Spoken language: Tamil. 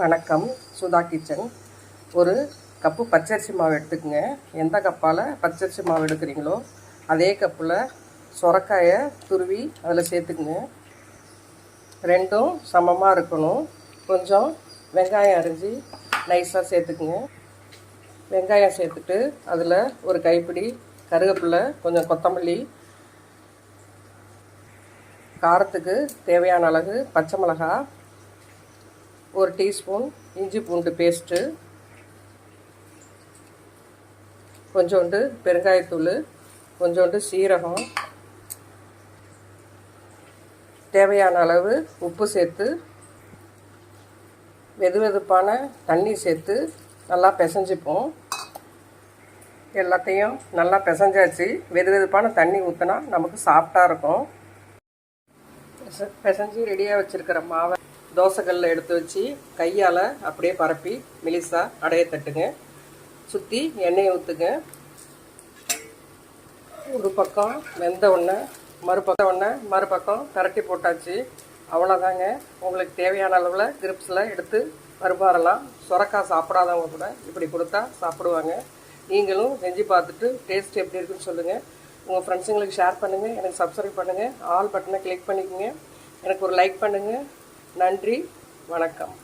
வணக்கம். சுதா கிச்சன். ஒரு கப்பு பச்சரிசி மாவு எடுத்துக்கங்க. எந்த கப்பால் பச்சரிசி மாவு எடுக்கிறீங்களோ அதே கப்பில் சொரக்காயை துருவி அதில் சேர்த்துக்குங்க. ரெண்டும் சமமாக இருக்கணும். கொஞ்சம் வெங்காயம் அரிஞ்சு நைஸாக சேர்த்துக்குங்க. வெங்காயம் சேர்த்துட்டு அதில் ஒரு கைப்பிடி கருவேப்பிலை கொஞ்சம் கொத்தமல்லி காரத்துக்கு தேவையான அளவு பச்சை மிளகாய் ஒரு டீஸ்பூன் இஞ்சி பூண்டு பேஸ்ட்டு கொஞ்சோண்டு பெருங்காயத்தூள் கொஞ்சோண்டு சீரகம் தேவையான அளவு உப்பு சேர்த்து வெது வெதுப்பான தண்ணி சேர்த்து நல்லா பிசைஞ்சிப்போம். எல்லாத்தையும் நல்லா பிசைஞ்சாச்சு. வெது வெதுப்பான தண்ணி ஊற்றினா நமக்கு சாஃப்டாக இருக்கும். பிச- பிசைஞ்சு ரெடியாக வச்சுருக்கிற மாவை தோசைக்கல்லில் எடுத்து வச்சு கையால் அப்படியே பரப்பி மெலிசா அடைய தட்டுங்க. சுற்றி எண்ணெயை ஊற்றுங்க ஒரு பக்கம் வெந்த ஒன்று மறுபக்கம் ஒன்று மறுபக்கம் பரட்டி போட்டாச்சு. அவ்வளோதாங்க உங்களுக்கு தேவையான அளவில் கிரிப்ஸில் எடுத்து பருமாறலாம் சுரக்காய் சாப்பிடாதவங்க கூட இப்படி கொடுத்தா சாப்பிடுவாங்க. நீங்களும் செஞ்சு பார்த்துட்டு டேஸ்ட் எப்படி இருக்குன்னு சொல்லுங்கள் உங்கள் ஃப்ரெண்ட்ஸுங்களுக்கு ஷேர் பண்ணுங்கள் எனக்கு சப்ஸ்கிரைப் பண்ணுங்கள் ஆல் பட்டனை கிளிக் பண்ணிக்கோங்க. எனக்கு ஒரு லைக் பண்ணுங்கள் நன்றி வணக்கம்.